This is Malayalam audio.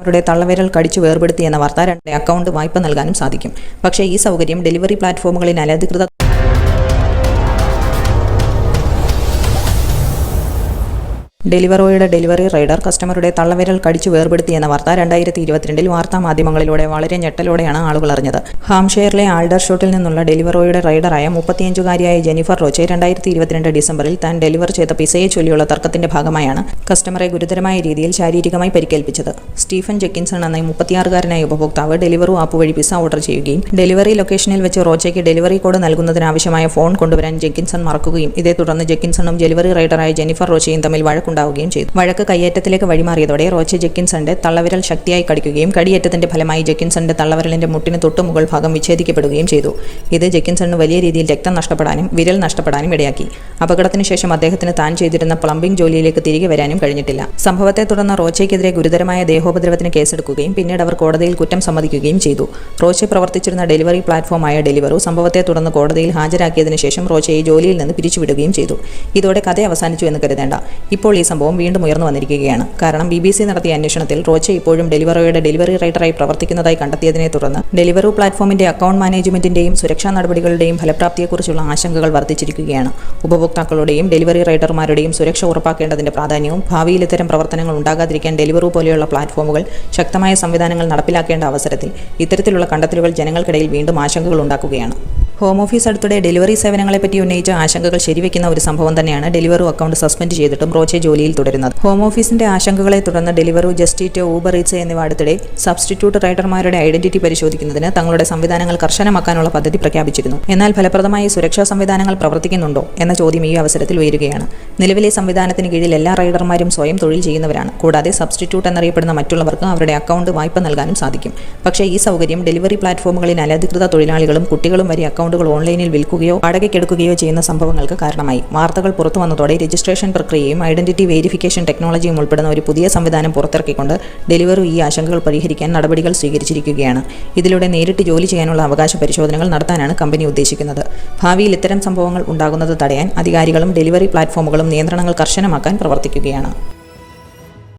അവരുടെ തള്ളവിരൽ കടിച്ചു വേർപെടുത്തിയെന്ന വാർത്ത രണ്ട് അക്കൗണ്ട് വായ്പ നൽകാനും സാധിക്കും. പക്ഷേ ഈ സൗകര്യം ഡെലിവറി പ്ലാറ്റ്ഫോമുകളിൽ അനധികൃത ഡെലിവറോയുടെ ഡെലിവറി റൈഡർ കസ്റ്റമറുടെ തള്ളവിരൽ കടിച്ചു വേർപെടുത്തിയെന്ന വാർത്ത രണ്ടായിരത്തി ഇരുപത്തിരണ്ടിൽ വാർത്താ മാധ്യമങ്ങളിലൂടെ വളരെ ഞെട്ടലോടെയാണ് ആളുകൾ അറിഞ്ഞത്. ഹാംഷെയറിലെ ആൾഡർഷോട്ടിൽ നിന്നുള്ള ഡെലിവറോയുടെ റൈഡറായ മുപ്പത്തിയഞ്ചുകാരിയായ ജെനിഫർ റോച്ചെ രണ്ടായിരത്തി ഇരുപത്തിരണ്ട് ഡിസംബറിൽ താൻ ഡെലിവർ ചെയ്ത പിസയെ ചൊല്ലിയുള്ള തർക്കത്തിന്റെ ഭാഗമായാണ് കസ്റ്റമറെ ഗുരുതരമായ രീതിയിൽ ശാരീരികമായി പരിക്കേൽപ്പിച്ചത്. സ്റ്റീഫൻ ജെക്കിൻസൺ എന്ന മുപ്പത്തിയാറുകാരനായ ഉപഭോക്താവ് ഡെലിവറു ആപ്പ് വഴി പിസ ഓർഡർ ചെയ്യുകയും ഡെലിവറി ലൊക്കേഷനിൽ വെച്ച് റോച്ചയ്ക്ക് ഡെലിവറി കോഡ് നൽകുന്നതിനാവശ്യമായ ഫോൺ കൊണ്ടുവരാൻ ജെക്കിൻസൺ മറക്കുകയും ഇതേ തുടർന്ന് ജെക്കിൻസണും ഡെലിവറി റൈഡറായ ജെനിഫർ റോച്ചയും തമ്മിൽ വഴക്കുണ്ടാവുകയും ചെയ്തു. വഴക്ക് കയ്യേറ്റത്തിലേക്ക് വഴിമാറിയതോടെ റോച്ച ജെക്കിൻസന്റെ തള്ളവിരൽ ശക്തിയായി കടിക്കുകയും കടിയേറ്റത്തിന്റെ ഫലമായി ജെക്കിൻസന്റെ തള്ളവിരലിന്റെ മുട്ടിന് തൊട്ടുമുകൾ ഭാഗം വിച്ഛേദിക്കപ്പെടുകയും ചെയ്തു. ഇത് ജെക്കിൻസണിന് വലിയ രീതിയിൽ രക്തം നഷ്ടപ്പെടാനും വിരൽ നഷ്ടപ്പെടാനും ഇടയാക്കി. അപകടത്തിന് ശേഷം അദ്ദേഹത്തിന് താൻ ചെയ്തിരുന്ന പ്ലംബിംഗ് ജോലിയിലേക്ക് തിരികെ വരാനും കഴിഞ്ഞിട്ടില്ല. സംഭവത്തെ തുടർന്ന് റോച്ചയ്ക്കെതിരെ ഗുരുതരമായ ദേഹോപദ്രവത്തിന് കേസെടുക്കുകയും പിന്നീട് അവർ കോടതിയിൽ കുറ്റം സമ്മതിക്കുകയും ചെയ്തു. റോച്ചെ പ്രവർത്തിച്ചിരുന്ന ഡെലിവറി പ്ലാറ്റ്ഫോമായ ഡെലിവറു സംഭവത്തെ തുടർന്ന് കോടതിയിൽ ഹാജരാക്കിയതിനു ശേഷം റോച്ചയെ ജോലിയിൽ നിന്ന് പിരിച്ചുവിടുകയും ചെയ്തു. ഇതോടെ കഥ അവസാനിച്ചു എന്ന് കരുതേണ്ട. ഇപ്പോൾ ഈ സംഭവം വീണ്ടും ഉയർന്നു വന്നിരിക്കുകയാണ്. കാരണം ബി ബി സി നടത്തിയ അന്വേഷണത്തിൽ റോച്ച ഇപ്പോഴും ഡെലിവറോയുടെ ഡെലിവറി റൈറ്ററായി പ്രവർത്തിക്കുന്നതായി കണ്ടെത്തിയതിനെ തുടർന്ന് ഡെലിവറി പ്ലാറ്റ്ഫോമിന്റെ അക്കൗണ്ട് മാനേജ്മെന്റിന്റെയും സുരക്ഷാ നടപടികളുടെയും ഫലപ്രാപ്തിയെക്കുറിച്ചുള്ള ആശങ്കകൾ വർദ്ധിച്ചിരിക്കുകയാണ്. ഉപഭോക്താക്കളുടെയും ഡെലിവറി റൈഡർമാരുടെയും സുരക്ഷ ഉറപ്പാക്കേണ്ടതിന്റെ പ്രാധാന്യവും ഭാവിയിൽ ഇത്തരം പ്രവർത്തനങ്ങൾ ഉണ്ടാകാതിരിക്കാൻ ഡെലിവറോ പോലെയുള്ള പ്ലാറ്റ്ഫോമുകൾ ശക്തമായ സംവിധാനങ്ങൾ നടപ്പിലാക്കേണ്ട അവസരത്തിൽ ഇത്തരത്തിലുള്ള കണ്ടെത്തലുകൾ ജനങ്ങൾക്കിടയിൽ വീണ്ടും ആശങ്കകൾ ഉണ്ടാക്കുകയാണ്. ഹോം ഓഫീസ് അടുത്തിടെ ഡെലിവറി സേവനങ്ങളെപ്പറ്റി ഉന്നയിച്ച ആശങ്കകൾ ശരിവെക്കുന്ന ഒരു സംഭവം തന്നെയാണ് ഡെലിവറു അക്കൗണ്ട് സസ്പെൻഡ് ചെയ്തിട്ടും റോച്ചെ ജോലിയിൽ തുടരുന്നത്. ഹോം ഓഫീസിന്റെ ആശങ്കകളെ തുടർന്ന് ഡെലിവറു ജസ്റ്റിറ്റ് ഊബർ ഈറ്റ്സ് എന്നിവ അടുത്തിടെ സബ്സ്റ്റിറ്റ്യൂട്ട് റൈഡർമാരുടെ ഐഡന്റിറ്റി പരിശോധിക്കുന്നതിന് തങ്ങളുടെ സംവിധാനങ്ങൾ കർശനമാക്കാനുള്ള പദ്ധതി പ്രഖ്യാപിച്ചിരുന്നു. എന്നാൽ ഫലപ്രദമായി സുരക്ഷാ സംവിധാനങ്ങൾ പ്രവർത്തിക്കുന്നുണ്ടോ എന്ന ചോദ്യം ഈ അവസരത്തിൽ ഉയരുകയാണ്. നിലവിലെ സംവിധാനത്തിന് കീഴിൽ എല്ലാ റൈഡർമാരും സ്വയം തൊഴിൽ ചെയ്യുന്നവരാണ്. കൂടാതെ സബ്സ്റ്റിറ്റ്യൂട്ട് എന്നറിയപ്പെടുന്ന മറ്റുള്ളവർക്ക് അവരുടെ അക്കൗണ്ട് വായ്പ നൽകാനും സാധിക്കും. പക്ഷേ ഈ സൗകര്യം ഡെലിവറി പ്ലാറ്റ്ഫോമുകളിൽ അനധികൃത തൊഴിലാളികളും കുട്ടികളും വരെ അക്കൗണ്ടുകൾ ഓൺലൈനിൽ വിൽക്കുകയോ വാടകയ്ക്കെടുക്കുകയോ ചെയ്യുന്ന സംഭവങ്ങൾക്ക് കാരണമായി. വാർത്തകൾ പുറത്തു വന്നതോടെ രജിസ്ട്രേഷൻ പ്രക്രിയയും ഐഡന്റിറ്റി വെരിഫിക്കേഷൻ ടെക്നോളജിയും ഉൾപ്പെടുന്ന ഒരു പുതിയ സംവിധാനം പുറത്തിറക്കിക്കൊണ്ട് ഡെലിവറി ഈ ആശങ്കകൾ പരിഹരിക്കാൻ നടപടികൾ സ്വീകരിച്ചിരിക്കുകയാണ്. ഇതിലൂടെ നേരിട്ട് ജോലി ചെയ്യാനുള്ള അവകാശ പരിശോധനകൾ നടത്താനാണ് കമ്പനി ഉദ്ദേശിക്കുന്നത്. ഭാവിയിൽ ഇത്തരം സംഭവങ്ങൾ ഉണ്ടാകുന്നത് തടയാൻ അധികാരികളും ഡെലിവറി പ്ലാറ്റ്ഫോമുകളും നിയന്ത്രണങ്ങൾ കർശനമാക്കാൻ പ്രവർത്തിക്കുകയാണ്.